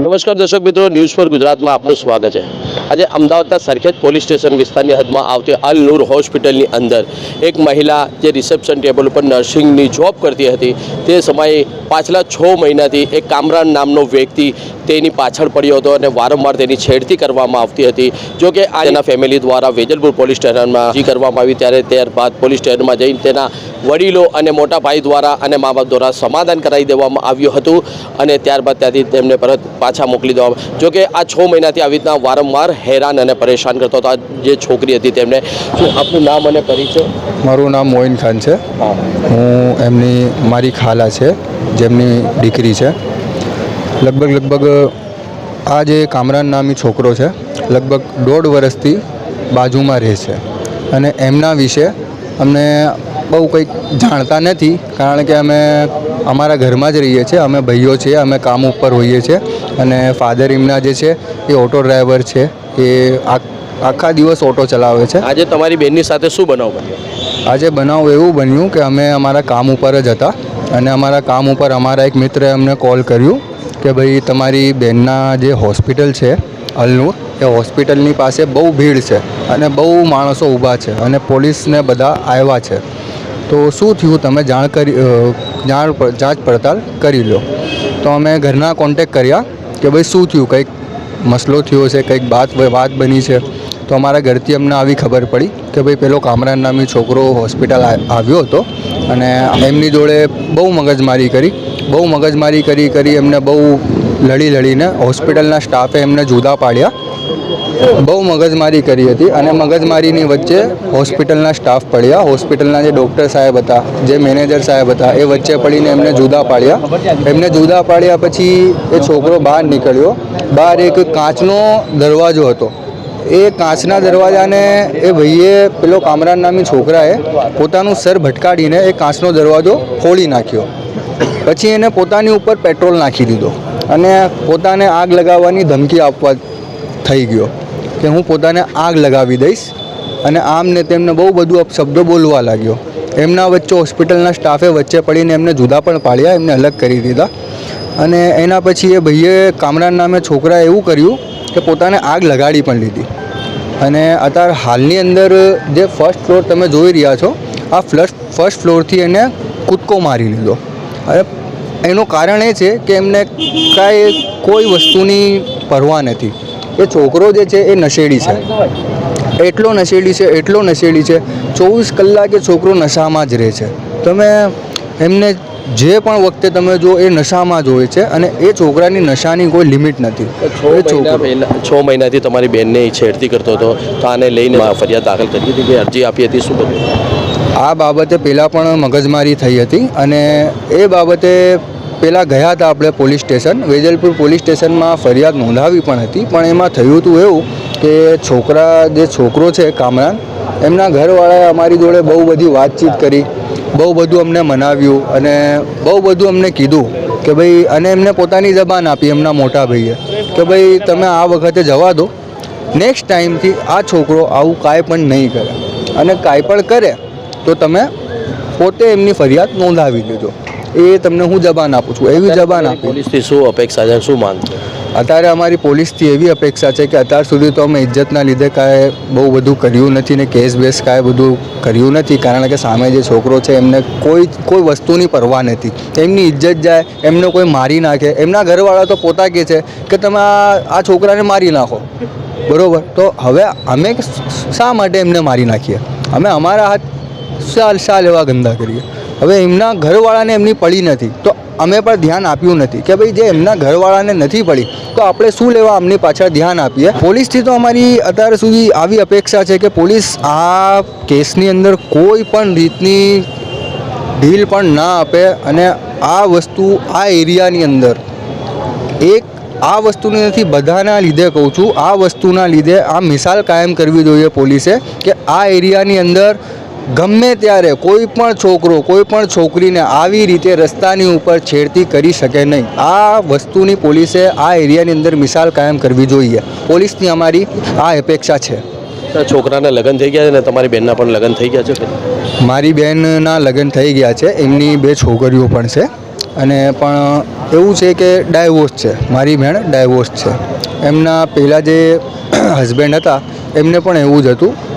નમસ્કાર દર્શક મિત્રો ન્યૂઝ ફોર ગુજરાતમાં આપનું સ્વાગત છે. આજે અમદાવાદના સરખેજ પોલીસ સ્ટેશન વિસ્તારની હદમાં આવતી અલ નૂર હોસ્પિટલની અંદર એક મહિલા જે રિસેપ્શન ટેબલ ઉપર નર્સિંગની જોબ કરતી હતી, તે સમયે પાછલા છ મહિનાથી એક કામરાન નામનો વ્યક્તિ તેની પાછળ પડ્યો હતો અને વારંવાર તેની છેડતી કરવામાં આવતી હતી. જો કે તેના ફેમિલી દ્વારા વેજલપુર પોલીસ સ્ટેશનમાં અરજી કરવામાં આવી, ત્યારે ત્યારબાદ પોલીસ સ્ટેશનમાં જઈને તેના વડીલો અને મોટા ભાઈ દ્વારા અને મા બાપ દ્વારા સમાધાન કરાવી દેવામાં આવ્યું હતું અને ત્યારબાદ ત્યાંથી તેમને પરત પાછા મોકલી દેવામાં જો કે આ છ મહિનાથી આવી રીતના વારંવાર હેરાન અને પરેશાન કરતો હતો. આ જે છોકરી હતી તેમને શું આપનું નામ અને પરિચય? મારું નામ મોઇન ખાન છે. હું. એમની મારી ખાલા છે જેમની દીકરી છે. લગભગ લગભગ આ જે કામરાન નામી છોકરો છે લગભગ દોઢ વર્ષથી બાજુમાં રહે છે. અને એમના વિશે અમને બહુ કંઈક જાણતા નથી કારણ કે અમે અમારા ઘરમાં જ રહીએ છીએ અમે ભાઈઓ છીએ અમે કામ ઉપર હોઈએ છીએ. અને ફાધર એમના જે છે એ ઓટો ડ્રાઈવર છે. એ આખ- આખા દિવસ ઓટો ચલાવે છે. આજે તમારી બેનની સાથે શું બનાવ બન્યો? આજે બનાવ એવું બન્યું કે અમે અમારા કામ ઉપર જ હતા અને અમારા કામ ઉપર અમારા એક મિત્રે અમને કોલ કર્યું કે ભાઈ તમારી બેનના જે હોસ્પિટલ છે અલનૂર એ હોસ્પિટલની પાસે બહુ ભીડ છે અને બહુ માણસો ઊભા છે અને પોલીસને બધા આવ્યા છે. તો શું થયું તમે જાણ કરી જાણ જાંચ પડતાલ કરી લો તો અમે ઘરના કોન્ટેક કર્યા કે ભાઈ શું થયું કંઈક મસલો થયો છે, કંઈક વાત વાત બની છે, તો અમારા ઘરથી અમને આવી ખબર પડી કે ભાઈ પેલો કામરાન નામી છોકરો હોસ્પિટલ આવ્યો હતો અને એમની જોડે બહુ મગજમારી કરી, બહુ મગજમારી કરી કરી એમને બહુ લડી લડીને હોસ્પિટલના સ્ટાફે એમને જુદા પાડ્યા બહુ મગજમારી કરી હતી અને મગજમારીની વચ્ચે હોસ્પિટલના સ્ટાફ પડ્યા. હોસ્પિટલના જે ડૉક્ટર સાહેબ હતા, જે મેનેજર સાહેબ હતા, એ વચ્ચે પડીને એમને જુદા પાડ્યા. એમને જુદા પાડ્યા પછી એ છોકરો બહાર નીકળ્યો. બહાર એક કાચનો દરવાજો હતો. એ કાચના દરવાજાને એ ભાઈએ, પેલો કામરાન નામી છોકરાએ પોતાનું સર ભટકાડીને એ કાચનો દરવાજો ખોલી નાખ્યો. પછી એને પોતાની ઉપર પેટ્રોલ નાખી દીધો અને પોતાને આગ લગાવવાની ધમકી આપવા થઈ ગયો. કે હું પોતાને આગ લગાવી દઈશ અને આમ ને તેમને બહુ બધું અપશબ્દો બોલવા લાગ્યો. એમના વચ્ચે હોસ્પિટલના સ્ટાફે વચ્ચે પડીને એમને જુદા પણ પાડ્યા, એમને અલગ કરી દીધા. અને એના પછી એ ભાઈએ કામરાન નામે છોકરાએ એવું કર્યું કે પોતાને આગ લગાડી પણ લીધી. અને અત્યારે હાલની અંદર જે ફર્સ્ટ ફ્લોર તમે જોઈ રહ્યા છો, આ ફ્લશ ફર્સ્ટ ફ્લોરથી એને કૂદકો મારી લીધો. અને એનું કારણ એ છે કે એમને કાંઈ કોઈ વસ્તુની પરવા નથી. એ છોકરો જે છે એ નશેડી છે. એટલો નશેડી છે એટલો નશેડી છે ચોવીસ કલાકે છોકરો નશામાં જ રહે છે. તમે એમને જે પણ વખતે તમે જો એ નશામાં જ હોય છે અને એ છોકરાની નશાની કોઈ લિમિટ નથી. છ મહિનાથી તમારી બેનને છેડતી કરતો હતો તો આને લઈને ફરિયાદ દાખલ કરી હતી કે અરજી આપી હતી શું કર્યું? આ બાબતે પહેલાં પણ મગજમારી થઈ હતી અને એ બાબતે પહેલાં ગયા હતા આપણે પોલીસ સ્ટેશન. વેજલપુર પોલીસ સ્ટેશનમાં ફરિયાદ નોંધાવી પણ હતી. પણ એમાં થયું હતું એવું કે છોકરા, જે છોકરો છે કામરાન, એમના ઘરવાળાએ અમારી જોડે બહુ બધી વાતચીત કરી, બહુ બધું અમને મનાવ્યું અને બહુ બધું અમને કીધું કે ભાઈ, અને એમને પોતાની જબાન આપી એમના મોટા ભાઈએ કે ભાઈ, તમે આ વખતે જવા દો. નેક્સ્ટ ટાઈમથી આ છોકરો આવું કાંઈ પણ નહીં કરે. અને કાંઈ પણ કરે, તો તમે પોતે એમની ફરિયાદ નોંધાવી દેજો એ તમને હું જબાન આપું છું એવી જબાન આપી પોલીસથી શું અપેક્ષા છે? શું માંગ છે? અત્યારે અમારી પોલીસથી એવી અપેક્ષા છે કે અત્યાર સુધી તો અમે ઇજ્જતના લીધે કાંઈ બહુ બધું કર્યું નથી ને કેસ બેસ કાંઈ બધું કર્યું નથી કારણ કે સામે જે છોકરો છે એમને કોઈ કોઈ વસ્તુની પરવા નથી. એમની ઇજ્જત જાય એમને કોઈ મારી નાખે. એમના ઘરવાળા તો પોતા કહે છે કે તમે આ આ છોકરાને મારી નાખો. બરાબર? તો હવે અમે શા માટે એમને મારી નાખીએ? અમે અમારા હાથ સાલ શા લેવા ગંદા કરીએ. હવે એમના ઘરવાળાને એમની પડી નથી. તો અમે પણ ધ્યાન આપ્યું નથી કે ભાઈ જે એમના ઘરવાળાને નથી પડી, તો આપણે શું લેવા એમની પાછળ ધ્યાન આપીએ? પોલીસથી તો અમારી અત્યાર સુધી આવી અપેક્ષા છે કે પોલીસ આ કેસની અંદર કોઈ પણ રીતની ઢીલ પણ ના આપે અને આ વસ્તુ આ એરિયાની અંદર એક આ વસ્તુની નથી, બધાના લીધે કહું છું, આ વસ્તુના લીધે આ મિસાલ કાયમ કરવી જોઈએ પોલીસે કે આ એરિયાની અંદર ગમે ત્યારે કોઈ પણ છોકરો કોઈ પણ છોકરીને આવી રીતે રસ્તાની ઉપર છેડતી કરી શકે નહીં. આ વસ્તુની પોલીસે આ એરિયાની અંદર મિસાલ કાયમ કરવી જોઈએ. પોલીસની અમારી આ અપેક્ષા છે. છોકરાના લગ્ન થઈ ગયા છે ને તમારી બેનના પણ લગ્ન થઈ ગયા છે મારી બહેનના લગ્ન થઈ ગયા છે. એમની બે છોકરીઓ પણ છે. અને પણ એવું છે કે ડાયવોર્સ છે. મારી બહેન ડાયવોર્સ છે. એમના પહેલાં જે હસબન્ડ હતા એમને પણ એવું જ હતું.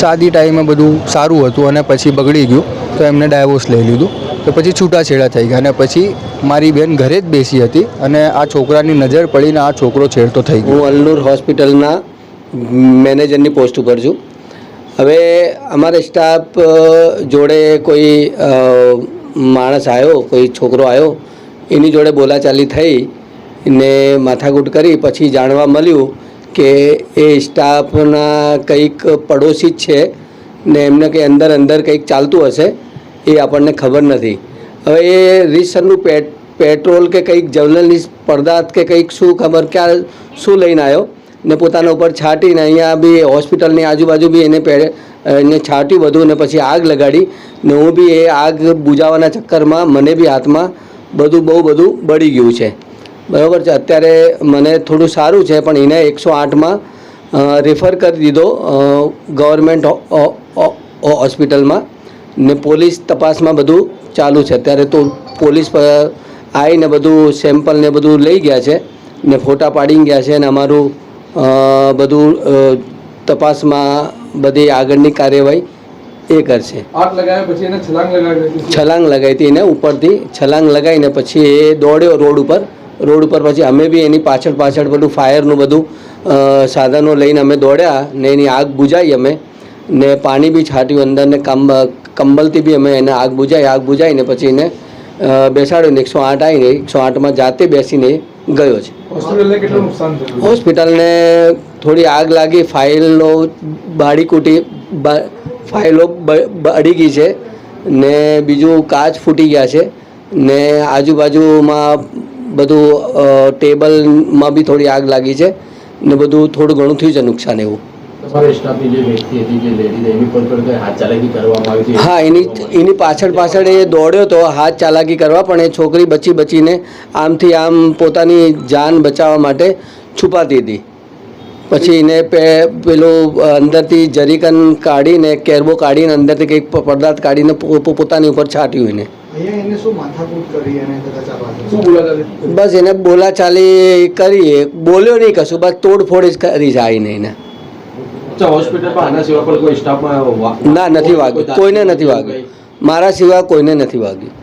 સાદી ટાઈમે બધું સારું હતું અને પછી બગડી ગયું, તો એમને ડાયવોર્સ લઈ લીધું. તો પછી છૂટાછેડા થઈ ગયા અને પછી મારી બેન ઘરે જ બેસી હતી અને આ છોકરાની નજર પડીને આ છોકરો છેડતો થઈ ગયો. હું અલ્લુર હોસ્પિટલના મેનેજરની પોસ્ટ ઉપર છું. હવે અમારા સ્ટાફ જોડે કોઈ માણસ આવ્યો, કોઈ છોકરો આવ્યો, એની જોડે બોલાચાલી થઈ ને માથાકૂટ કરી, પછી જાણવા મળ્યું કે એ સ્ટાફના કંઈક પડોશી જ છે ને એમને કંઈ અંદર અંદર કંઈક ચાલતું હશે એ આપણને ખબર નથી. હવે એ રીતસરનું પેટ, પેટ્રોલ કે કંઈક જર્નલિસ્ટ પદાર્થ કે કંઈક શું ખબર ક્યાં શું લઈને આવ્યો ને પોતાના ઉપર છાંટીને અહીંયા બી હોસ્પિટલની આજુબાજુ બી એને પે એને છાંટ્યું બધું ને પછી આગ લગાડી ને હું બી એ આગ બુજાવાના ચક્કરમાં મને બી હાથમાં બધું બહુ બધું બળી ગયું છે. બરાબર છે. અત્યારે મને થોડું સારું છે પણ એને એકસો આઠમાં રેફર કરી દીધો ગવર્મેન્ટ હોસ્પિટલમાં ને પોલીસ તપાસમાં બધું ચાલુ છે. અત્યારે તો પોલીસ પર આવીને બધું સેમ્પલ ને બધું લઈ ગયા છે ને ફોટા પાડી ગયા છે ને અમારું બધું તપાસમાં બધી આગળની કાર્યવાહી એ કરશે. છલાંગ લગાવી હતી. એને ઉપરથી છલાંગ લગાવીને પછી એ દોડ્યો રોડ ઉપર. રોડ ઉપર પછી અમે બી એની પાછળ પાછળ બધું ફાયરનું બધું સાધનો લઈને અમે દોડ્યા ને એની આગ બુજાવી અમે. ને પાણી બી છાંટ્યું અંદર ને કંબ કંબલથી બી અમે એને આગ બુજાવી આગ બુઝાવીને પછી એને બેસાડ્યું ને એકસો આઠ આવીને એકસો આઠમાં જાતે બેસીને ગયો છે. હોસ્પિટલને થોડી આગ લાગી ફાઇલો બાળી કૂટી ફાઇલો બળી ગઈ છે. ને બીજું કાચ ફૂટી ગયા છે. ને આજુબાજુમાં બધું ટેબલમાં બી થોડી આગ લાગી છે ને બધું થોડું ઘણું થયું છે નુકસાન એવું. હા એની એની પાછળ પાછળ એ દોડ્યો તો હાથ ચાલાકી કરવા પણ એ છોકરી બચી બચીને આમથી આમ પોતાની જાન બચાવવા માટે છુપાતી હતી. પછી એને પે પેલું અંદરથી જરીકન કાઢીને કેરબો કાઢીને અંદરથી કંઈક પદાર્થ કાઢીને પોતાની ઉપર છાંટ્યું એને. અહીંયા એને બોલા ચાલી કરી? બસ બોલ્યો નહીં કશું બસ તોડફોડ જ કરી જાય નહીં એને ના નથી વાગ્યું. કોઈને નથી વાગ્યું. મારા સિવાય કોઈને નથી વાગ્યું.